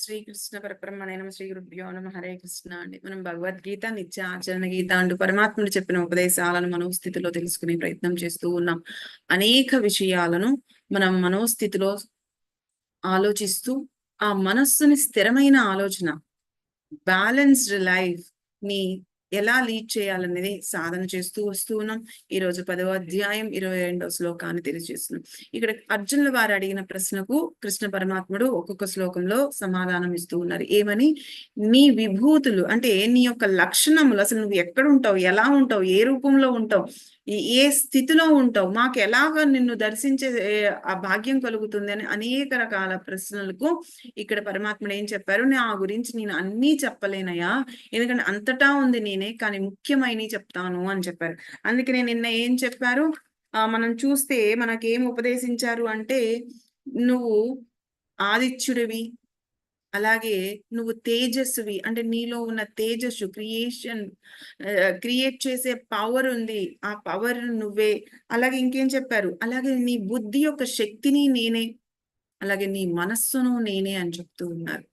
శ్రీకృష్ణ పరబ్రహ్మణైన శ్రీ గురుభ్యో నమ. హరే కృష్ణ అండి. మనం భగవద్గీత నిత్య ఆచరణ గీత అంటూ పరమాత్ముడు చెప్పిన ఉపదేశాలను మనోస్థితిలో తెలుసుకునే ప్రయత్నం చేస్తూ ఉన్నాం. అనేక విషయాలను మనం మనోస్థితిలో ఆలోచిస్తూ ఆ మనస్సుని స్థిరమైన ఆలోచన బ్యాలెన్స్డ్ లైఫ్ని ఎలా లీడ్ చేయాలనేది సాధన చేస్తూ వస్తూ ఉన్నాం. ఈ రోజు పదవ అధ్యాయం ఇరవై రెండవ శ్లోకాన్ని తెలియజేస్తున్నాం. ఇక్కడ అర్జునుల వారు అడిగిన ప్రశ్నకు కృష్ణ పరమాత్ముడు ఒక్కొక్క శ్లోకంలో సమాధానం ఇస్తూ ఉన్నారు. ఏమని? నీ విభూతులు అంటే నీ యొక్క లక్షణములు అసలు నువ్వు ఎక్కడ ఉంటావు? ఎలా ఉంటావు? ఏ రూపంలో ఉంటావు? ఏ స్థితిలో ఉంటావు? మాకు ఎలాగ నిన్ను దర్శించే ఆ భాగ్యం కలుగుతుంది అని అనేక రకాల ప్రశ్నలకు ఇక్కడ పరమాత్ముడు ఏం చెప్పారు? నా గురించి నేను అన్నీ చెప్పలేనయ్యా. ఎందుకంటే అంతటా ఉంది నేనే కానీ ముఖ్యమైనవి చెప్తాను అని చెప్పారు. అందుకే నేను నిన్న ఏం చెప్పారు? ఆ మనం చూస్తే మనకేం ఉపదేశించారు అంటే నువ్వు ఆదిత్యుడివి అలాగే నువ్వు తేజస్సువి. అంటే నీలో ఉన్న తేజస్సు క్రియేషన్ క్రియేట్ చేసే పవర్ ఉంది. ఆ పవర్ నువ్వే. అలాగే ఇంకేం చెప్పారు? అలాగే నీ బుద్ధి యొక్క శక్తిని నేనే. అలాగే నీ మనస్సును నేనే అని చెప్తూ ఉన్నారు.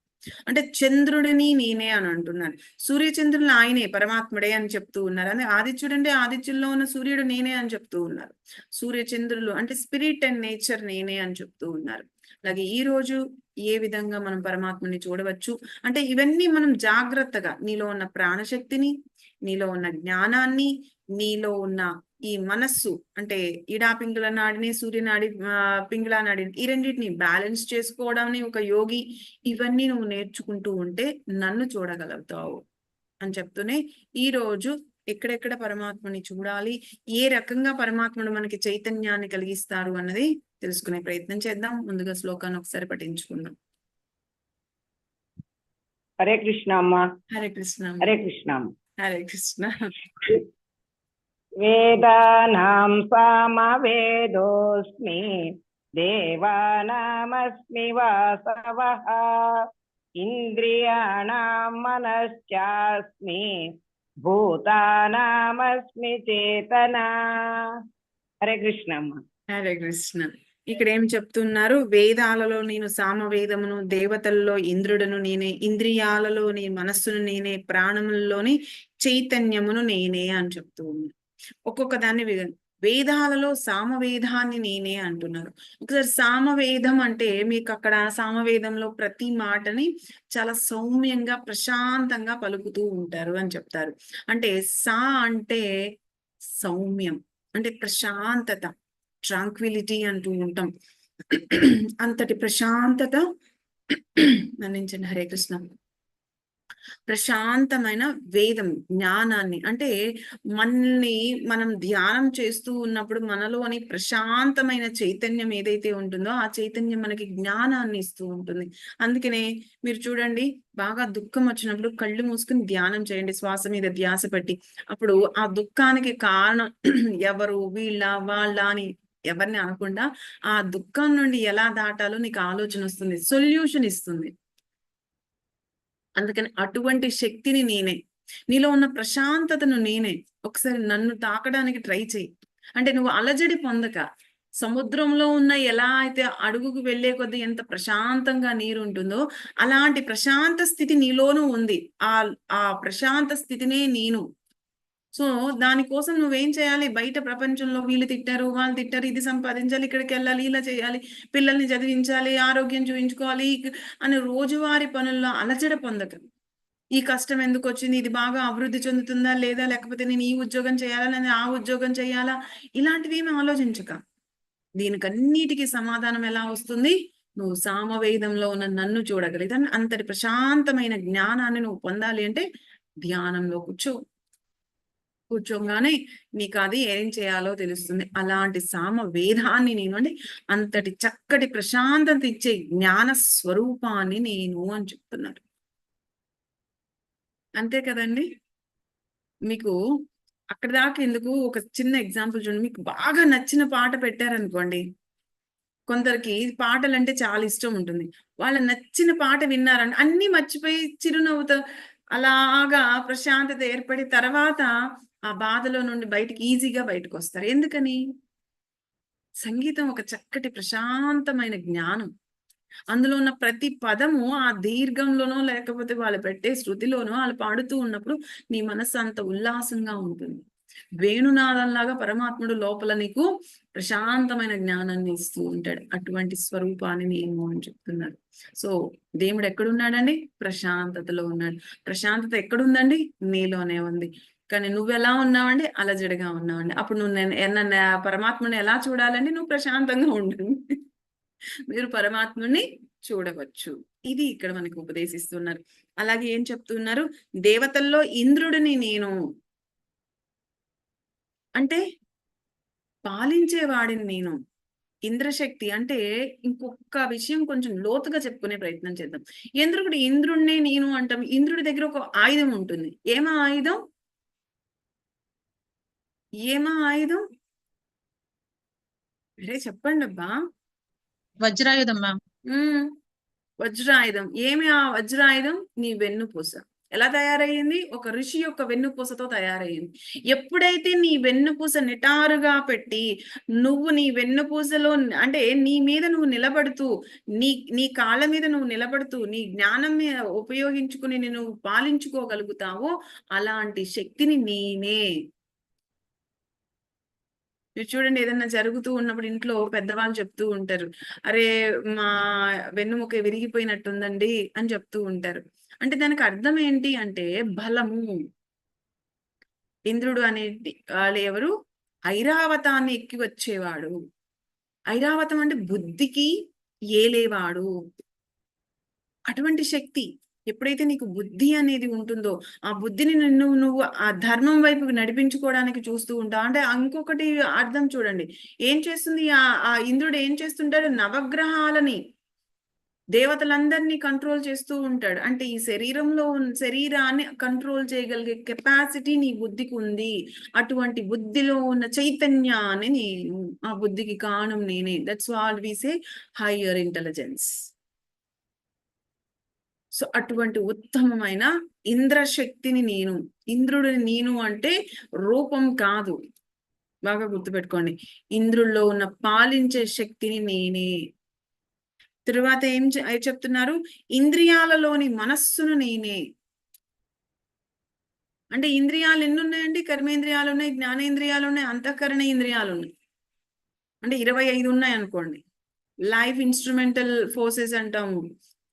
అంటే చంద్రుడిని నేనే అని అంటున్నాను సూర్యచంద్రులు ఆయనే పరమాత్ముడే అని చెప్తూ ఉన్నారు. అంటే ఆదిత్యుడు అంటే ఆదిత్యుల్లో ఉన్న సూర్యుడు నేనే అని చెప్తూ ఉన్నారు. సూర్యచంద్రులు అంటే స్పిరిట్ అండ్ నేచర్ నేనే అని చెప్తూ ఉన్నారు. అలాగే ఈ రోజు ఏ విధంగా మనం పరమాత్మని చూడవచ్చు? అంటే ఇవన్నీ మనం జాగ్రత్తగా నీలో ఉన్న ప్రాణశక్తిని నీలో ఉన్న జ్ఞానాన్ని నీలో ఉన్న ఈ మనస్సు అంటే ఇడా పింగుల నాడిని సూర్యనాడి పింగుళ నాడిని ఈ రెండింటిని బ్యాలెన్స్ చేసుకోవడాన్ని ఒక యోగి ఇవన్నీ నువ్వు నేర్చుకుంటూ ఉంటే నన్ను చూడగలుగుతావు అని చెప్తూనే ఈ రోజు ఎక్కడెక్కడ పరమాత్మని చూడాలి ఏ రకంగా పరమాత్ముడు మనకి చైతన్యాన్ని కలిగిస్తారు అన్నది తెలుసుకునే ప్రయత్నం చేద్దాం. ముందుగా శ్లోకాన్ని ఒకసారి పఠించుకుందాం. హరే కృష్ణ అమ్మ. హరే కృష్ణ హరే కృష్ణ. హరే కృష్ణ. వేదానాం సామవేదోస్మి దేవానామస్మి వాసవః ఇంద్రియాణాం మనశ్చాస్మి భూతానామస్మి చేతన? హరే కృష్ణమ్మ. హరే కృష్ణ. ఇక్కడ ఏం చెప్తున్నారు? వేదాలలో నేను సామవేదమును దేవతల్లో ఇంద్రుడను నేనే ఇంద్రియాలలో నీ మనస్సును నేనే ప్రాణముల్లోని చైతన్యమును నేనే అని చెప్తూ ఉన్నారు. ఒక్కొక్క దాన్ని వేదాలలో సామవేదాన్ని నేనే అంటున్నారు. ఒకసారి సామవేదం అంటే మీకు అక్కడ సామవేదంలో ప్రతి మాటని చాలా సౌమ్యంగా ప్రశాంతంగా పలుకుతూ ఉంటారు అని చెప్తారు. అంటే సా అంటే సౌమ్యం అంటే ప్రశాంతత ట్రాంక్విలిటీ అంటూ ఉంటాం. అంతటి ప్రశాంతత మన్నించండి హరే కృష్ణ. ప్రశాంతమైన వేదం జ్ఞానాన్ని. అంటే మనల్ని మనం ధ్యానం చేస్తూ ఉన్నప్పుడు మనలోని ప్రశాంతమైన చైతన్యం ఏదైతే ఉంటుందో ఆ చైతన్యం మనకి జ్ఞానాన్ని ఇస్తూ ఉంటుంది. అందుకనే మీరు చూడండి బాగా దుఃఖం వచ్చినప్పుడు కళ్ళు మూసుకుని ధ్యానం చేయండి శ్వాస మీద ధ్యాస పెట్టి. అప్పుడు ఆ దుఃఖానికి కారణం ఎవరు? వీళ్ళ వాళ్ళ అని ఎవరిని అనకుండా ఆ దుఃఖం నుండి ఎలా దాటాలో నీకు ఆలోచన వస్తుంది సొల్యూషన్ ఇస్తుంది. అందుకని అటువంటి శక్తిని నేనే. నీలో ఉన్న ప్రశాంతతను నేనే. ఒకసారి నన్ను తాకడానికి ట్రై చేయి అంటే నువ్వు అలజడి పొందక సముద్రంలో ఉన్న ఎలా అయితే అడుగుకు వెళ్ళే కొద్దీ ఎంత ప్రశాంతంగా నీరు ఉంటుందో అలాంటి ప్రశాంత స్థితి నీలోనూ ఉంది. ఆ ఆ ప్రశాంత స్థితినే నేను. సో దానికోసం నువ్వేం చేయాలి? బయట ప్రపంచంలో వీళ్ళు తిట్టారు వాళ్ళు తిట్టారు ఇది సంపాదించాలి ఇక్కడికి వెళ్ళాలి ఇలా చేయాలి పిల్లల్ని చదివించాలి ఆరోగ్యం చూపించుకోవాలి అని రోజువారీ పనుల్లో అలచడ పొందక. ఈ కష్టం ఎందుకు వచ్చింది? ఇది బాగా అభివృద్ధి చెందుతుందా లేదా? లేకపోతే నేను ఈ ఉద్యోగం చేయాలా? లేదా ఆ ఉద్యోగం చేయాలా? ఇలాంటివి ఏమి ఆలోచించక. దీనికన్నిటికీ సమాధానం ఎలా వస్తుంది? నువ్వు సామవేదంలో ఉన్న నన్ను చూడగలిగితే అంతటి ప్రశాంతమైన జ్ఞానాన్ని నువ్వు పొందాలి అంటే ధ్యానంలో కూర్చో. కూర్చోగానే నీకు అది ఏం చేయాలో తెలుస్తుంది. అలాంటి సామ వేదాన్ని నేను అంటే అంతటి చక్కటి ప్రశాంతత ఇచ్చే జ్ఞాన స్వరూపాన్ని నేను అని చెప్తున్నారు అంతే కదండి? మీకు అక్కడ దాకా ఎందుకు ఒక చిన్న ఎగ్జాంపుల్ చూడండి. మీకు బాగా నచ్చిన పాట పెట్టారనుకోండి. కొందరికి పాటలు అంటే చాలా ఇష్టం ఉంటుంది. వాళ్ళ నచ్చిన పాట విన్నారని అన్ని మర్చిపోయి చిరునవ్వుతో అలాగా ప్రశాంతత ఏర్పడి తర్వాత ఆ బాధలో నుండి బయటికి ఈజీగా బయటకు వస్తారు ఎందుకని? సంగీతం ఒక చక్కటి ప్రశాంతమైన జ్ఞానం. అందులో ఉన్న ప్రతి పదము ఆ దీర్ఘంలోనో లేకపోతే వాళ్ళు పెట్టే శృతిలోనో వాళ్ళు పాడుతూ ఉన్నప్పుడు నీ మనస్సు అంత ఉల్లాసంగా ఉంటుంది. వేణునాదంలాగా పరమాత్ముడు లోపల నీకు ప్రశాంతమైన జ్ఞానాన్ని ఇస్తూ ఉంటాడు. అటువంటి స్వరూపాన్ని నేను అని చెప్తున్నారు సో దేవుడు ఎక్కడున్నాడండి? ప్రశాంతతలో ఉన్నాడు. ప్రశాంతత ఎక్కడుందండి? నీలోనే ఉంది. కానీ నువ్వు ఎలా ఉన్నావండి? అలజడిగా ఉన్నావండి. అప్పుడు నువ్వు నేను నన్ను పరమాత్మని ఎలా చూడాలండి? నువ్వు ప్రశాంతంగా ఉండండి. మీరు పరమాత్మని చూడవచ్చు. ఇది ఇక్కడ మనకు ఉపదేశిస్తున్నారు. అలాగే ఏం చెప్తున్నారు? దేవతల్లో ఇంద్రుడిని నేను అంటే పాలించేవాడిని నేను. ఇంద్రశక్తి అంటే ఇంకొక విషయం కొంచెం లోతుగా చెప్పుకునే ప్రయత్నం చేద్దాం. ఇంద్రుడు ఇంద్రుడినే నేను అంటాం? ఇంద్రుడి దగ్గర ఒక ఆయుధం ఉంటుంది. ఏమా ఆయుధం? ఏమా ఆయుధం? అరే చెప్పండి అబ్బా. వజ్రాయుధం మ్యామ్. వజ్రాయుధం. ఏమి ఆ వజ్రాయుధం? నీ వెన్నుపూస. ఎలా తయారయ్యింది? ఒక ఋషి యొక్క వెన్నుపూసతో తయారయ్యింది. ఎప్పుడైతే నీ వెన్నుపూస నిటారుగా పెట్టి నువ్వు నీ వెన్నుపూసలో అంటే నీ మీద నువ్వు నిలబడుతూ నీ నీ కాళ్ళ మీద నువ్వు నిలబడుతూ నీ జ్ఞానం మీద ఉపయోగించుకుని నువ్వు పాలించుకోగలుగుతావో అలాంటి శక్తిని నేనే. మీరు చూడండి ఏదన్నా జరుగుతూ ఉన్నప్పుడు ఇంట్లో పెద్దవాళ్ళు చెప్తూ ఉంటారు. అరే మా వెన్నుముక విరిగిపోయినట్టుందండి అని చెప్తూ ఉంటారు. అంటే దానికి అర్థం ఏంటి అంటే బలము. ఇంద్రుడు అనే వాళ్ళు ఎవరు? ఐరావతాన్ని ఎక్కి వచ్చేవాడు. ఐరావతం అంటే బుద్ధికి ఏలేవాడు. అటువంటి శక్తి. ఎప్పుడైతే నీకు బుద్ధి అనేది ఉంటుందో ఆ బుద్ధిని నిన్ను నువ్వు ఆ ధర్మం వైపు నడిపించుకోవడానికి చూస్తూ ఉంటావు. అంటే ఇంకొకటి అర్థం చూడండి. ఏం చేస్తుంది? ఆ ఆ ఇంద్రుడు ఏం చేస్తుంటాడు? నవగ్రహాలని దేవతలందరినీ కంట్రోల్ చేస్తూ ఉంటాడు. అంటే ఈ శరీరంలో ఉన్న శరీరాన్ని కంట్రోల్ చేయగలిగే కెపాసిటీ నీ బుద్ధికి ఉంది. అటువంటి బుద్ధిలో ఉన్న చైతన్యాన్ని నేను ఆ బుద్ధికి కాణం నేనే. That's what we say higher intelligence so అటువంటి ఉత్తమమైన ఇంద్రశక్తిని నేను ఇంద్రుడిని నేను అంటే రూపం కాదు. బాగా గుర్తుపెట్టుకోండి. ఇంద్రుల్లో ఉన్న పాలించే శక్తిని నేనే. తరువాత ఏం చెప్తున్నారు? ఇంద్రియాలలోని మనస్సును నేనే. అంటే ఇంద్రియాలు ఎన్ని ఉన్నాయండి కర్మేంద్రియాలు ఉన్నాయి జ్ఞానేంద్రియాలు ఉన్నాయి అంతఃకరణ ఇంద్రియాలు ఉన్నాయి అంటే ఇరవై ఐదు ఉన్నాయి అనుకోండి లైఫ్ ఇన్స్ట్రుమెంటల్ ఫోర్సెస్ అంటాము.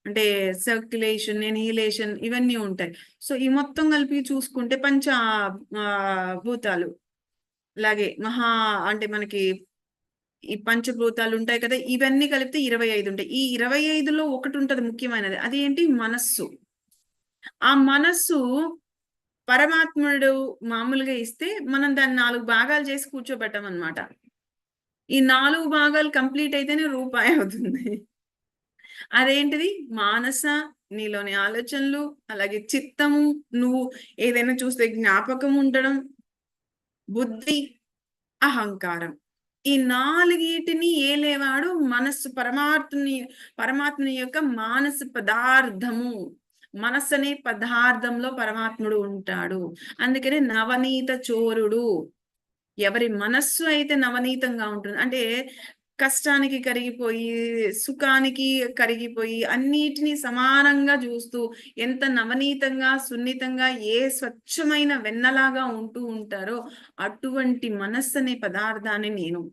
అంటే సర్క్యులేషన్ ఎనిహిలేషన్ ఇవన్నీ ఉంటాయి. సో ఈ మొత్తం కలిపి చూసుకుంటే పంచ భూతాలు. అలాగే మహా అంటే మనకి ఈ పంచభూతాలు ఉంటాయి కదా ఇవన్నీ కలిపితే ఇరవై ఐదు ఉంటాయి. ఈ ఇరవై ఐదులో ఒకటి ఉంటది ముఖ్యమైనది. అది ఏంటి? మనస్సు. ఆ మనస్సు పరమాత్ముడు మామూలుగా ఇస్తే మనం దాన్ని నాలుగు భాగాలు చేసి కూర్చోబెట్టాం అనమాట ఈ నాలుగు భాగాలు కంప్లీట్ అయితేనే రూపాయి అవుతుంది. అదేంటిది? మానస నీలోని ఆలోచనలు అలాగే చిత్తము నువ్వు ఏదైనా చూస్తే జ్ఞాపకం ఉండడం బుద్ధి అహంకారం. ఈ నాలుగిటిని ఏలేవాడు మనస్సు పరమాత్ముని పరమాత్మని యొక్క మానసు పదార్థము. మనస్సు అనే పదార్థంలో పరమాత్ముడు ఉంటాడు. అందుకనే నవనీత చోరుడు. ఎవరి మనస్సు అయితే నవనీతంగా ఉంటుంది. అంటే కష్టానికి కరిగిపోయి సుఖానికి కరిగిపోయి అన్నిటినీ సమానంగా చూస్తూ ఎంత నవనీతంగా సున్నితంగా ఏ స్వచ్ఛమైన వెన్నలాగా ఉంటూ ఉంటారో అటువంటి మనస్సు అనే పదార్థాన్ని నేను.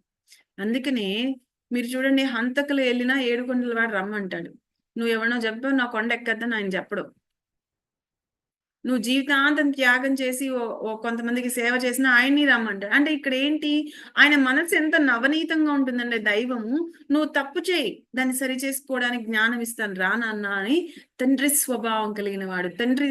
అందుకనే మీరు చూడండి హంతకులు వెళ్ళినా ఏడుకొండల వాడు రమ్మంటాడు. నువ్వు ఎవరినో చెప్పావు నా కొండ ఎక్కద్దని ఆయన చెప్పడం. నువ్వు జీవితాంతం త్యాగం చేసి ఓ- ఓ కొంతమందికి సేవ చేసిన ఆయన్ని రమ్మంటాడు అంటే ఇక్కడ ఏంటి ఆయన మనసు ఎంత నవనీతంగా ఉంటుందంటే దైవము నువ్వు తప్పు చేయి దాన్ని సరి చేసుకోవడానికి జ్ఞానం ఇస్తాను రా నాన్న అని తండ్రి స్వభావం కలిగిన వాడు తండ్రి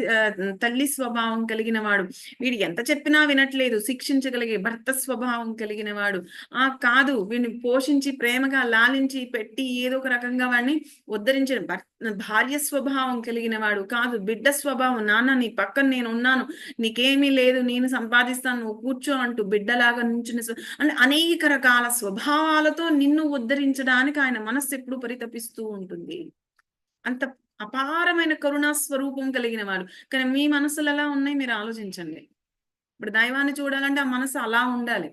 తల్లి స్వభావం కలిగిన వాడు. వీడు ఎంత చెప్పినా వినట్లేదు శిక్షించగలిగే భర్త స్వభావం కలిగిన వాడు. ఆ కాదు వీడిని పోషించి ప్రేమగా లాలించి పెట్టి ఏదో ఒక రకంగా వాడిని ఉద్ధరించిన భర్త భార్య స్వభావం కలిగిన వాడు కాదు బిడ్డ స్వభావం. నాన్న నీ పక్కన నేను ఉన్నాను. నీకేమీ లేదు. నేను సంపాదిస్తాను. నువ్వు కూర్చో అంటూ బిడ్డలాగా నుంచుని అంటే అనేక రకాల స్వభావాలతో నిన్ను ఉద్ధరించడానికి ఆయన మనస్సు ఎప్పుడు పరితపిస్తూ ఉంటుంది. అంత అపారమైన కరుణా స్వరూపం కలిగిన వాడు. కానీ మీ మనసులు ఎలా ఉన్నాయి మీరు ఆలోచించండి. ఇప్పుడు దైవాన్ని చూడాలంటే ఆ మనసు అలా ఉండాలి.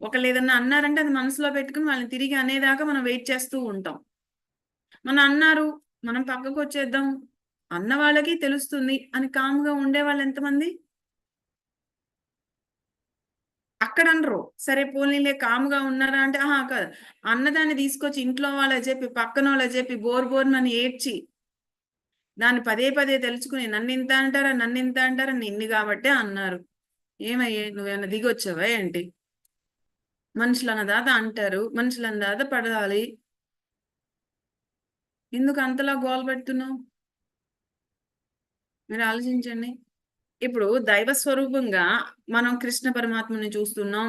ఒకళ్ళు ఏదన్నా అన్నారంటే అది మనసులో పెట్టుకుని వాళ్ళని తిరిగి అనేదాకా మనం వెయిట్ చేస్తూ ఉంటాం. మన అన్నారు మనం పక్కకు వచ్చేద్దాం అన్న వాళ్ళకి తెలుస్తుంది. అని కామ్గా ఉండే వాళ్ళు ఎంతమంది? అక్కడ అనరు సరే పోనీలే కామ్గా ఉన్నారా అంటే ఆహా కాదు అన్నదాన్ని తీసుకొచ్చి ఇంట్లో వాళ్ళ చెప్పి పక్కన వాళ్ళ చెప్పి బోర్ బోర్ నన్ను ఏడ్చి దాన్ని పదే పదే తెలుసుకుని నన్ను ఇంత అంటారా నన్ను ఇంత అంటారా నిన్ను కాబట్టే అన్నారు. ఏమయ్యే నువ్వేమైనా దిగొచ్చావా ఏంటి? మనుషులు అన్న దాత అంటారు మనుషులు అన్న దాత పడాలి ఎందుకు అంతలా గోల పెడుతున్నావు? మీరు ఆలోచించండి. ఇప్పుడు దైవ స్వరూపంగా మనం కృష్ణ పరమాత్మని చూస్తున్నాం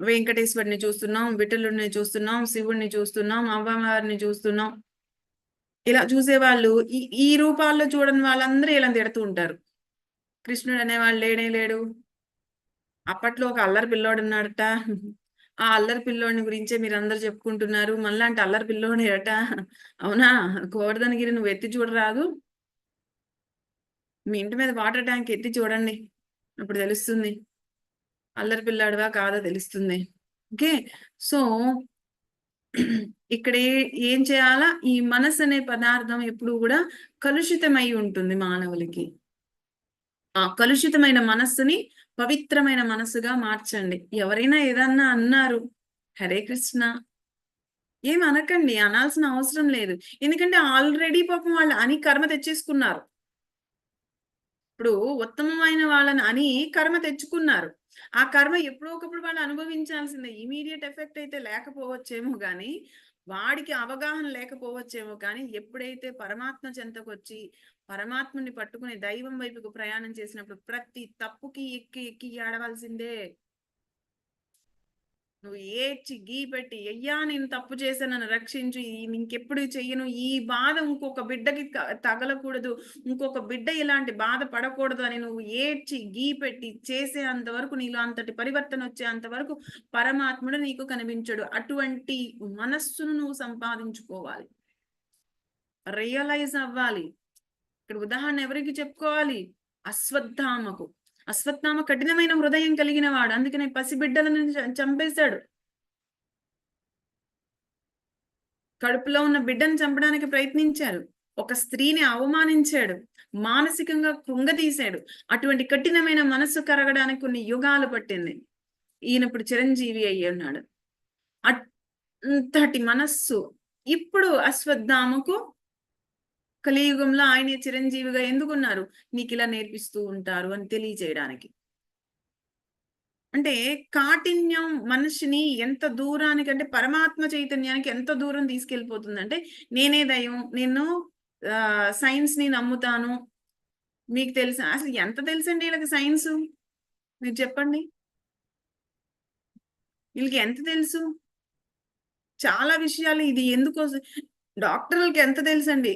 వెంకటేశ్వరిని చూస్తున్నాం విఠలుడిని చూస్తున్నాం శివుడిని చూస్తున్నాం అమ్మవారిని చూస్తున్నాం. ఇలా చూసేవాళ్ళు ఈ ఈ రూపాల్లో చూడని వాళ్ళందరూ ఇలా తిడుతూ ఉంటారు. కృష్ణుడు అనేవాళ్ళు లేడే లేడు. అప్పట్లో ఒక అల్లరి పిల్లోడు ఉన్నాడట. ఆ అల్లరి పిల్లోడిని గురించే మీరు అందరు చెప్పుకుంటున్నారు మళ్ళాంటి అల్లరి పిల్లోడేట అవునా? గోవర్ధనగిరి నువ్వు ఎత్తి చూడరాదు. మీ ఇంటి మీద వాటర్ ట్యాంక్ ఎత్తి చూడండి. అప్పుడు తెలుస్తుంది. అల్లరి పిల్లాడివా కాదో తెలుస్తుంది. ఓకే? సో ఇక్కడ ఏం చేయాలా? ఈ మనసు అనే పదార్థం ఎప్పుడు కూడా కలుషితమై ఉంటుంది మానవులకి. ఆ కలుషితమైన మనస్సుని పవిత్రమైన మనసుగా మార్చండి. ఎవరైనా ఏదన్నా అన్నారు హరే కృష్ణ. ఏం అనకండి అనాల్సిన అవసరం లేదు. ఎందుకంటే ఆల్రెడీ పాపం వాళ్ళు అని కర్మ తెచ్చేసుకున్నారు. ఇప్పుడు ఉత్తమమైన వాళ్ళని అని కర్మ తెచ్చుకున్నారు. ఆ కర్మ ఎప్పుడో ఒకప్పుడు వాళ్ళు అనుభవించాల్సిందే. ఇమీడియట్ ఎఫెక్ట్ అయితే లేకపోవచ్చేమో కానీ వాడికి అవగాహన లేకపోవచ్చేమో కానీ ఎప్పుడైతే పరమాత్మ చెంతకొచ్చి పరమాత్మని పట్టుకుని దైవం వైపుకు ప్రయాణం చేసినప్పుడు ప్రతి తప్పుకి ఎక్కి ఎక్కి ఏడవలసిందే. నువ్వు ఏడ్చి గీ పెట్టి అయ్యా నేను తప్పు చేశానని నన్ను రక్షించు ఈ- ఇంకెప్పుడు చెయ్యను ఈ బాధ ఇంకొక బిడ్డకి తగలకూడదు ఇంకొక బిడ్డ ఇలాంటి బాధ పడకూడదు అని నువ్వు ఏడ్చి గీ పెట్టి చేసే అంతవరకు నీలో అంతటి పరివర్తన వచ్చే అంతవరకు పరమాత్ముడు నీకు కనిపించడు. అటువంటి మనస్సును నువ్వు సంపాదించుకోవాలి. రియలైజ్ అవ్వాలి. ఇక్కడ ఉదాహరణ ఎవరికి చెప్పుకోవాలి? అశ్వత్థామకు. అశ్వత్థామ కఠినమైన హృదయం కలిగిన వాడు. అందుకనే పసిబిడ్డలను చంపేశాడు. కడుపులో ఉన్న బిడ్డను చంపడానికి ప్రయత్నించారు. ఒక స్త్రీని అవమానించాడు. మానసికంగా కృంగతీశాడు. అటువంటి కఠినమైన మనస్సు కరగడానికి కొన్ని యుగాలు పట్టింది. ఈయన ఇప్పుడు చిరంజీవి అయ్యి ఉన్నాడు. అంతటి మనస్సు. ఇప్పుడు అశ్వత్థామకు కలియుగంలో ఆయనే చిరంజీవిగా ఎందుకున్నారు? నీకు ఇలా నేర్పిస్తూ ఉంటారు అని తెలియజేయడానికి అంటే కాఠిన్యం మనిషిని ఎంత దూరానికి అంటే పరమాత్మ చైతన్యానికి ఎంత దూరం తీసుకెళ్ళిపోతుంది అంటే నేనే దయం నేను సైన్స్ని నమ్ముతాను. మీకు తెలుసా? అసలు ఎంత తెలుసండి వీళ్ళకి సైన్స్? మీరు చెప్పండి. వీళ్ళకి ఎంత తెలుసు? చాలా విషయాలు ఇది ఎందుకు డాక్టర్లకి ఎంత తెలుసండి?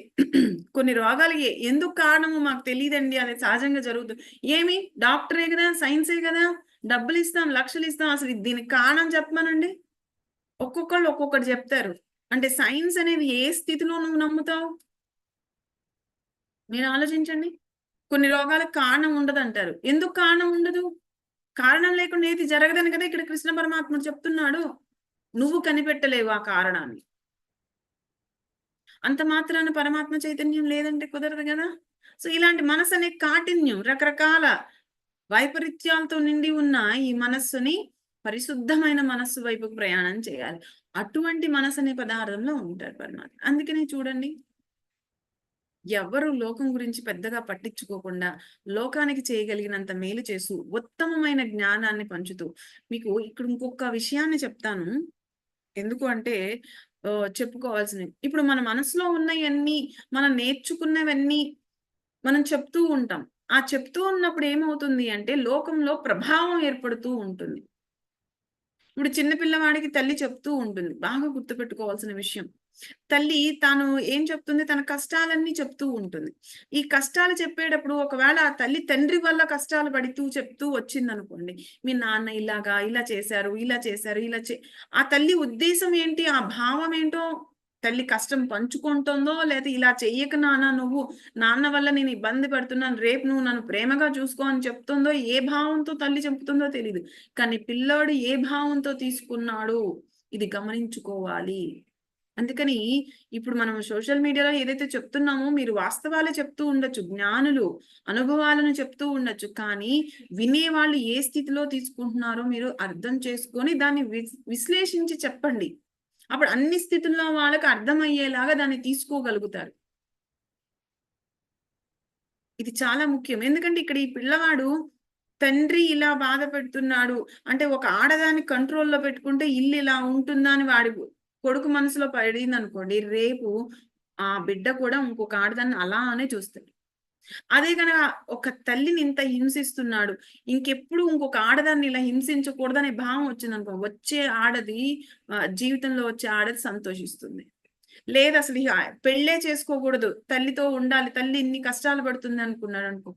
కొన్ని రోగాలు ఎందుకు కారణము మాకు తెలియదండి అనేది సహజంగా జరుగుతుంది ఏమి? డాక్టరే కదా సైన్సే కదా డబ్బులు ఇస్తాం లక్షలు ఇస్తాం అసలు దీనికి కారణం చెప్పమనండి? ఒక్కొక్కళ్ళు ఒక్కొక్కటి చెప్తారు. అంటే సైన్స్ అనేది ఏ స్థితిలో నువ్వు నమ్ముతావు? మీరు ఆలోచించండి. కొన్ని రోగాలకు కారణం ఉండదు అంటారు ఎందుకు కారణం ఉండదు? కారణం లేకుండా ఏది జరగదని కదా ఇక్కడ కృష్ణ పరమాత్ముడు చెప్తున్నాడు. నువ్వు కనిపెట్టలేవు ఆ కారణాన్ని. అంత మాత్రాన పరమాత్మ చైతన్యం లేదంటే కుదరదు కదా? సో ఇలాంటి మనసు అనే కాఠిన్యం రకరకాల వైపరీత్యాలతో నిండి ఉన్న ఈ మనస్సుని పరిశుద్ధమైన మనస్సు వైపుకు ప్రయాణం చేయాలి. అటువంటి మనసు అనే పదార్థంలో ఉంటారు పరమాత్మ. అందుకనే చూడండి. ఎవరు లోకం గురించి పెద్దగా పట్టించుకోకుండా లోకానికి చేయగలిగినంత మేలు చేస్తూ ఉత్తమమైన జ్ఞానాన్ని పంచుతూ మీకు ఇక్కడ ఇంకొక విషయాన్ని చెప్తాను. ఎందుకు అంటే చెప్పుకోవాల్సినవి. ఇప్పుడు మన మనసులో ఉన్నవన్నీ మనం నేర్చుకున్నవన్నీ మనం చెప్తూ ఉంటాం. ఆ చెప్తూ ఉన్నప్పుడు ఏమవుతుంది అంటే లోకంలో ప్రభావం ఏర్పడుతూ ఉంటుంది. ఇప్పుడు చిన్న పిల్లవాడికి తల్లి చెప్తూ ఉంటుంది. బాగా గుర్తుపెట్టుకోవాల్సిన విషయం. తల్లి తాను ఏం చెప్తుంది? తన కష్టాలన్నీ చెప్తూ ఉంటుంది. ఈ కష్టాలు చెప్పేటప్పుడు ఒకవేళ ఆ తల్లి తండ్రి వల్ల కష్టాలు పడుతూ చెప్తూ వచ్చింది అనుకోండి మీ నాన్న ఇలాగా ఇలా చేశారు ఇలా చేశారు ఇలా చే ఆ తల్లి ఉద్దేశం ఏంటి? ఆ భావం ఏంటో తల్లి కష్టం పంచుకుంటుందో లేదా ఇలా చెయ్యక నాన్న నువ్వు నాన్న వల్ల నేను ఇబ్బంది పడుతున్నాను రేపు నువ్వు నన్ను ప్రేమగా చూసుకో అని చెప్తుందో ఏ భావంతో తల్లి చెప్తుందో తెలియదు కానీ పిల్లోడు ఏ భావంతో తీసుకున్నాడు ఇది గమనించుకోవాలి. అందుకని ఇప్పుడు మనం సోషల్ మీడియాలో ఏదైతే చెప్తున్నామో మీరు వాస్తవాలే చెప్తూ ఉండొచ్చు జ్ఞానులు అనుభవాలను చెప్తూ ఉండొచ్చు. కానీ వినేవాళ్ళు ఏ స్థితిలో తీసుకుంటున్నారో మీరు అర్థం చేసుకొని దాన్ని విస్- విశ్లేషించి చెప్పండి. అప్పుడు అన్ని స్థితుల్లో వాళ్ళకి అర్థమయ్యేలాగా దాన్ని తీసుకోగలుగుతారు. ఇది చాలా ముఖ్యం. ఎందుకంటే ఇక్కడ ఈ పిల్లవాడు తండ్రి ఇలా బాధ పెడుతున్నాడు. అంటే ఒక ఆడదాన్ని కంట్రోల్లో పెట్టుకుంటే ఇల్లు ఇలా ఉంటుందా అని వాడి కొడుకు మనసులో పడింది అనుకోండి రేపు ఆ బిడ్డ కూడా ఇంకొక ఆడదాన్ని అలానే చూస్తాడు. అదే కనుక ఒక తల్లిని ఇంత హింసిస్తున్నాడు ఇంకెప్పుడు ఇంకొక ఆడదాన్ని ఇలా హింసించకూడదనే భావం వచ్చింది అనుకో వచ్చే ఆడది జీవితంలో వచ్చే ఆడది సంతోషిస్తుంది. లేదు అసలు పెళ్ళే చేసుకోకూడదు తల్లితో ఉండాలి తల్లి ఇన్ని కష్టాలు పడుతుంది అనుకున్నాడు అనుకో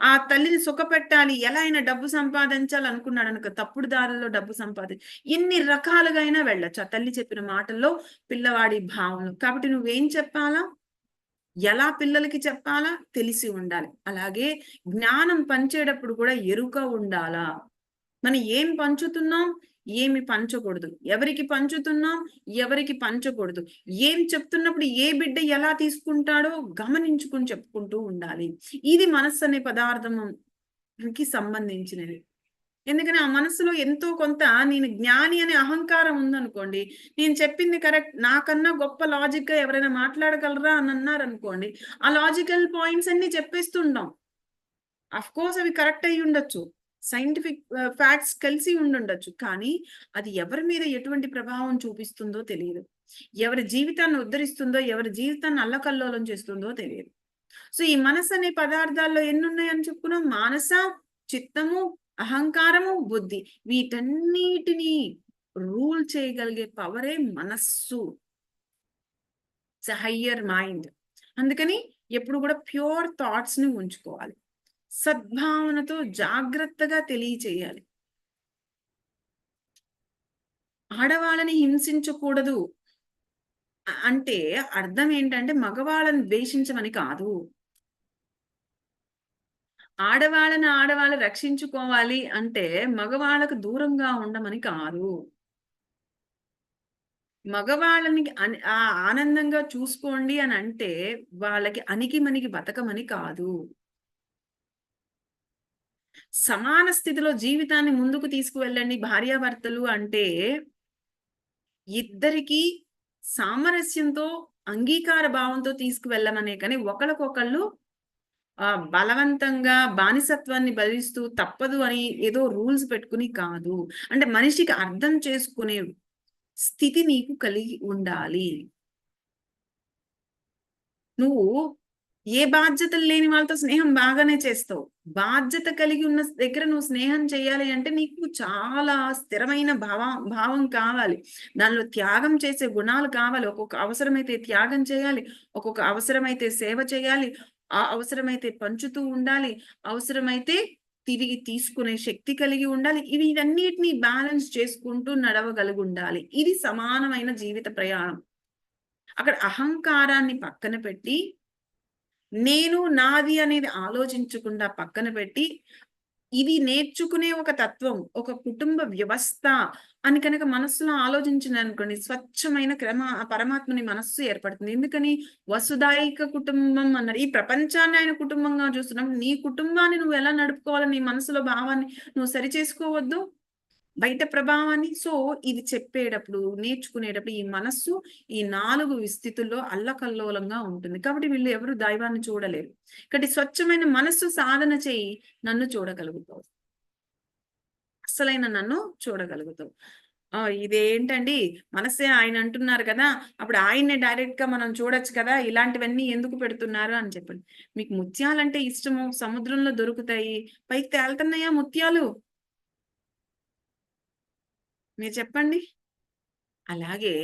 ఆ తల్లిని సుఖపెట్టాలి. ఎలా అయినా డబ్బు సంపాదించాలి అనుకున్నాడు అనుకో తప్పుడు దారుల్లో డబ్బు సంపాది ఎన్ని రకాలుగా అయినా వెళ్ళొచ్చు. ఆ తల్లి చెప్పిన మాటల్లో పిల్లవాడి భావనలు కాబట్టి నువ్వేం చెప్పాలా? ఎలా పిల్లలకి చెప్పాలా? తెలిసి ఉండాలి. అలాగే జ్ఞానం పంచేటప్పుడు కూడా ఎరుక ఉండాలా? మనం ఏం పంచుతున్నాం? ఏమి పంచకూడదు. ఎవరికి పంచుతున్నాం? ఎవరికి పంచకూడదు. ఏం చెప్తున్నప్పుడు ఏ బిడ్డ ఎలా తీసుకుంటాడో గమనించుకుని చెప్పుకుంటూ ఉండాలి. ఇది మనస్సు అనే పదార్థంకి సంబంధించినది. ఎందుకని? ఆ మనసులో ఎంతో కొంత నేను జ్ఞాని అనే అహంకారం ఉందనుకోండి నేను చెప్పింది కరెక్ట్ నాకన్నా గొప్ప లాజిక్గా ఎవరైనా మాట్లాడగలరా అని అన్నారు అనుకోండి ఆ లాజికల్ పాయింట్స్ అన్ని చెప్పేస్తుంటాం. అఫ్ కోర్స్ అవి కరెక్ట్ అయి ఉండొచ్చు సైంటిఫిక్ ఫ్యాక్ట్స్ uh, కలిసి ఉండుండొచ్చు కానీ అది ఎవరి మీద ఎటువంటి ప్రభావం చూపిస్తుందో తెలియదు. ఎవరి జీవితాన్ని ఉద్ధరిస్తుందో ఎవరి జీవితాన్ని అల్లకల్లోలం చేస్తుందో తెలియదు. సో ఈ మనసు అనే పదార్థాల్లో ఎన్ని ఉన్నాయని చెప్పుకున్నాం మానస చిత్తము అహంకారము బుద్ధి వీటన్నిటిని రూల్ చేయగలిగే పవరే మనస్సు. హయ్యర్ మైండ్ అందుకని ఎప్పుడు కూడా ప్యూర్ థాట్స్ని ఉంచుకోవాలి. సద్భావనతో జాగ్రత్తగా తెలియచేయాలి. ఆడవాళ్ళని హింసించకూడదు. అంటే అర్థం ఏంటంటే మగవాళ్ళని ద్వేషించమని కాదు. ఆడవాళ్ళని ఆడవాళ్ళు రక్షించుకోవాలి అంటే మగవాళ్ళకు దూరంగా ఉండమని కాదు. మగవాళ్ళని ఆనందంగా చూసుకోండి అని అంటే వాళ్ళకి అనికి మనికి బతకమని కాదు. సమాన స్థితిలో జీవితాన్ని ముందుకు తీసుకువెళ్ళండి భార్యాభర్తలు అంటే ఇద్దరికీ సామరస్యంతో అంగీకార భావంతో తీసుకువెళ్ళమనే కానీ ఒకరికొకళ్ళు ఆ బలవంతంగా బానిసత్వాన్ని భరిస్తూ తప్పదు అని ఏదో రూల్స్ పెట్టుకుని కాదు. అంటే మనిషికి అర్థం చేసుకునే స్థితి నీకు కలిగి ఉండాలి. నువ్వు ఏ బాధ్యతలు లేని వాళ్ళతో స్నేహం బాగానే చేస్తావు. బాధ్యత కలిగి ఉన్న దగ్గర నువ్వు స్నేహం చేయాలి అంటే నీకు చాలా స్థిరమైన భావ భావం కావాలి. దానిలో త్యాగం చేసే గుణాలు కావాలి. ఒక్కొక్క అవసరమైతే త్యాగం చేయాలి. ఒక్కొక్క అవసరమైతే సేవ చేయాలి. ఆ అవసరమైతే పంచుతూ ఉండాలి. అవసరమైతే తిరిగి తీసుకునే శక్తి కలిగి ఉండాలి. ఇవి ఇవన్నిటిని బ్యాలెన్స్ చేసుకుంటూ నడవగలిగి ఉండాలి. ఇది సమానమైన జీవిత ప్రయాణం. అక్కడ అహంకారాన్ని పక్కన పెట్టి నేను నాది అనేది ఆలోచించకుండా పక్కన పెట్టి ఇది నేర్చుకునే ఒక తత్వం ఒక కుటుంబ వ్యవస్థ అని కనుక మనస్సులో ఆలోచించిన అనుకోండి స్వచ్ఛమైన క్రమ పరమాత్మని మనస్సు ఏర్పడుతుంది. ఎందుకని? వసుదాయిక కుటుంబం అన్నారు ఈ ప్రపంచాన్ని ఆయన కుటుంబంగా చూస్తున్నాం. నీ కుటుంబాన్ని నువ్వు ఎలా నడుపుకోవాలని నీ మనసులో భావాన్ని నువ్వు సరి చేసుకోవద్దు బయట ప్రభావాన్ని. సో ఇది చెప్పేటప్పుడు నేర్చుకునేటప్పుడు ఈ మనస్సు ఈ నాలుగు విస్థితుల్లో అల్లకల్లోలంగా ఉంటుంది. కాబట్టి వీళ్ళు ఎవరు దైవాన్ని చూడలేరు. కాబట్టి స్వచ్ఛమైన మనస్సు సాధన చేయి నన్ను చూడగలుగుతావు. అసలైన నన్ను చూడగలుగుతావు. ఆ ఇదేంటండి? మనసే ఆయన అంటున్నారు కదా అప్పుడు ఆయన్నే డైరెక్ట్గా మనం చూడొచ్చు కదా ఇలాంటివన్నీ ఎందుకు పెడుతున్నారు అని చెప్పండి. మీకు ముత్యాలంటే ఇష్టము సముద్రంలో దొరుకుతాయి. పైకి తేలుతున్నాయా ముత్యాలు? మీరు చెప్పండి. అలాగే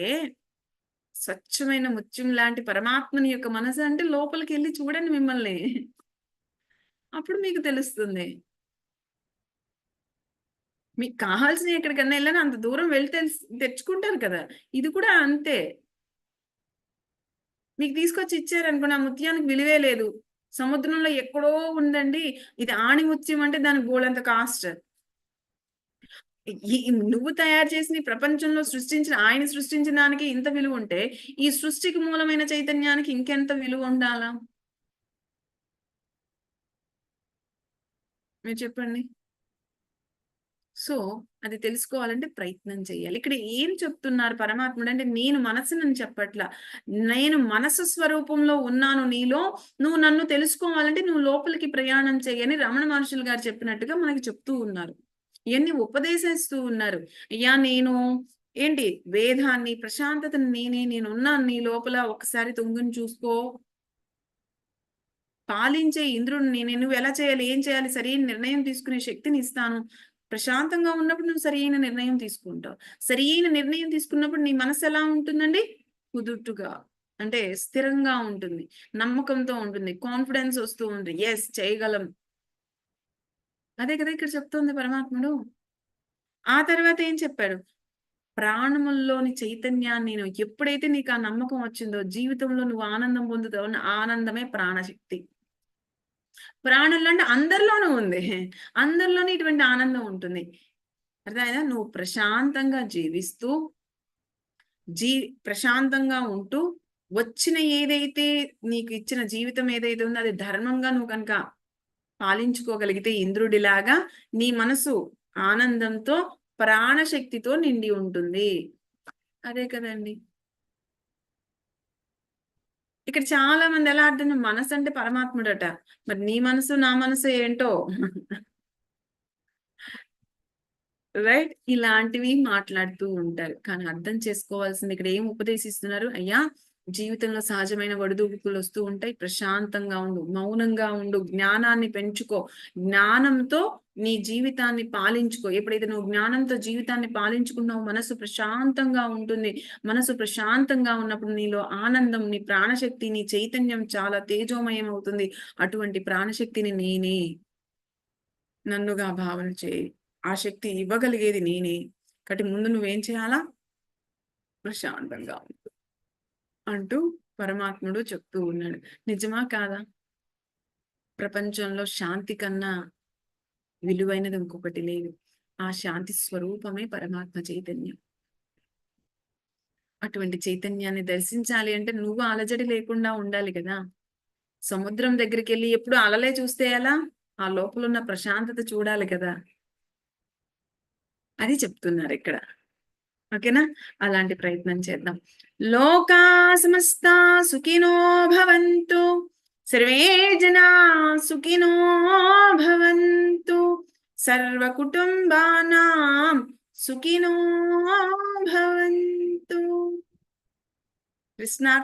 స్వచ్ఛమైన ముత్యం లాంటి పరమాత్మని యొక్క మనసు అంటే లోపలికి వెళ్ళి చూడండి మిమ్మల్ని. అప్పుడు మీకు తెలుస్తుంది. మీకు కావాల్సిన ఎక్కడికన్నా వెళ్ళిన అంత దూరం వెళ్ళి తెలుసు తెచ్చుకుంటారు కదా. ఇది కూడా అంతే. మీకు తీసుకొచ్చి ఇచ్చారనుకోండి ఆ ముత్యానికి విలువే లేదు. సముద్రంలో ఎక్కడో ఉందండి. ఇది ఆణి ముత్యం అంటే దానికి బోలంత కాస్ట్. నువ్వు తయారు చేసిన ప్రపంచంలో సృష్టించిన ఆయన సృష్టించిన దానికి ఇంత విలువ ఉంటే ఈ సృష్టికి మూలమైన చైతన్యానికి ఇంకెంత విలువ ఉండాలా? మీరు చెప్పండి. సో అది తెలుసుకోవాలంటే ప్రయత్నం చేయాలి. ఇక్కడ ఏం చెప్తున్నారు పరమాత్ముడు అంటే నేను మనసునని చెప్పట్లా. నేను మనసు స్వరూపంలో ఉన్నాను నీలో. నువ్వు నన్ను తెలుసుకోవాలంటే నువ్వు లోపలికి ప్రయాణం చేయని రమణ మహర్షులు గారు చెప్పినట్టుగా మనకి చెప్తూ ఉన్నారు. ఇవన్నీ ఉపదేశిస్తూ ఉన్నారు. అయ్యా నేను ఏంటి? వేదాన్ని ప్రశాంతతని నేనే నేను ఉన్నాను నీ లోపల ఒకసారి తొంగుని చూసుకో. పాలించే ఇంద్రుడు నేను. నువ్వు ఎలా చేయాలి? ఏం చేయాలి? సరైన నిర్ణయం తీసుకునే శక్తిని ఇస్తాను. ప్రశాంతంగా ఉన్నప్పుడు నువ్వు సరైన నిర్ణయం తీసుకుంటావు. సరైన నిర్ణయం తీసుకున్నప్పుడు నీ మనసు ఎలా ఉంటుందండి? కుదుట్టుగా అంటే స్థిరంగా ఉంటుంది. నమ్మకంతో ఉంటుంది. కాన్ఫిడెన్స్ వస్తూ ఉంటుంది. ఎస్ చేయగలం. అదే కదా ఇక్కడ చెప్తోంది పరమాత్ముడు. ఆ తర్వాత ఏం చెప్పాడు? ప్రాణముల్లోని చైతన్యాన్ని నేను ఎప్పుడైతే నీకు ఆ నమ్మకం వచ్చిందో జీవితంలో నువ్వు ఆనందం పొందుతావు ఆనందమే ప్రాణశక్తి. ప్రాణంలో అంటే అందరిలోనూ ఉంది. అందరిలోనూ ఇటువంటి ఆనందం ఉంటుంది. అర్థమైనా నువ్వు ప్రశాంతంగా జీవిస్తూ జీ ప్రశాంతంగా ఉంటూ వచ్చిన ఏదైతే నీకు ఇచ్చిన జీవితం ఏదైతే ఉందో అది ధర్మంగా నువ్వు కనుక పాలించుకోగలిగితే ఇంద్రుడిలాగా నీ మనసు ఆనందంతో ప్రాణశక్తితో నిండి ఉంటుంది. అదే కదండి. ఇక్కడ చాలా మంది ఎలా అర్థం మనసు అంటే పరమాత్ముడట. మరి నీ మనసు నా మనసు ఏంటో? రైట్? ఇలాంటివి మాట్లాడుతూ ఉంటారు. కానీ అర్థం చేసుకోవాల్సింది ఇక్కడ ఏం ఉపదేశిస్తున్నారు? అయ్యా జీవితంలో సహజమైన ఒడిదుడుకులు వస్తూ ఉంటాయి. ప్రశాంతంగా ఉండు మౌనంగా ఉండు జ్ఞానాన్ని పెంచుకో. జ్ఞానంతో నీ జీవితాన్ని పాలించుకో. ఎప్పుడైతే నువ్వు జ్ఞానంతో జీవితాన్ని పాలించుకున్నావు మనసు ప్రశాంతంగా ఉంటుంది. మనసు ప్రశాంతంగా ఉన్నప్పుడు నీలో ఆనందం నీ ప్రాణశక్తి నీ చైతన్యం చాలా తేజోమయం అవుతుంది. అటువంటి ప్రాణశక్తిని నేనే నన్నుగా భావన చేయి ఆ శక్తి ఇవ్వగలిగేది నేనే. కాబట్టి ముందు నువ్వేం చేయాలా? ప్రశాంతంగా ఉంది అంటూ పరమాత్ముడు చెప్తూ ఉన్నాడు. నిజమా కాదా? ప్రపంచంలో శాంతి కన్నా విలువైనది ఇంకొకటి లేదు. ఆ శాంతి స్వరూపమే పరమాత్మ చైతన్యం. అటువంటి చైతన్యాన్ని దర్శించాలి అంటే నువ్వు అలజడి లేకుండా ఉండాలి కదా. సముద్రం దగ్గరికి వెళ్ళి ఎప్పుడు అలలే చూస్తే ఎలా? ఆ లోపల ఉన్న ప్రశాంతత చూడాలి కదా. అది చెప్తున్నారు ఇక్కడ. ఓకేనా? అలాంటి ప్రయత్నం చేద్దాం. లోకా సమస్త సుఖినో భవంతు. సర్వే జనా సుఖినో భవంతు. సర్వ కుటుంబానాం సుఖినో భవంతు. కృష్ణ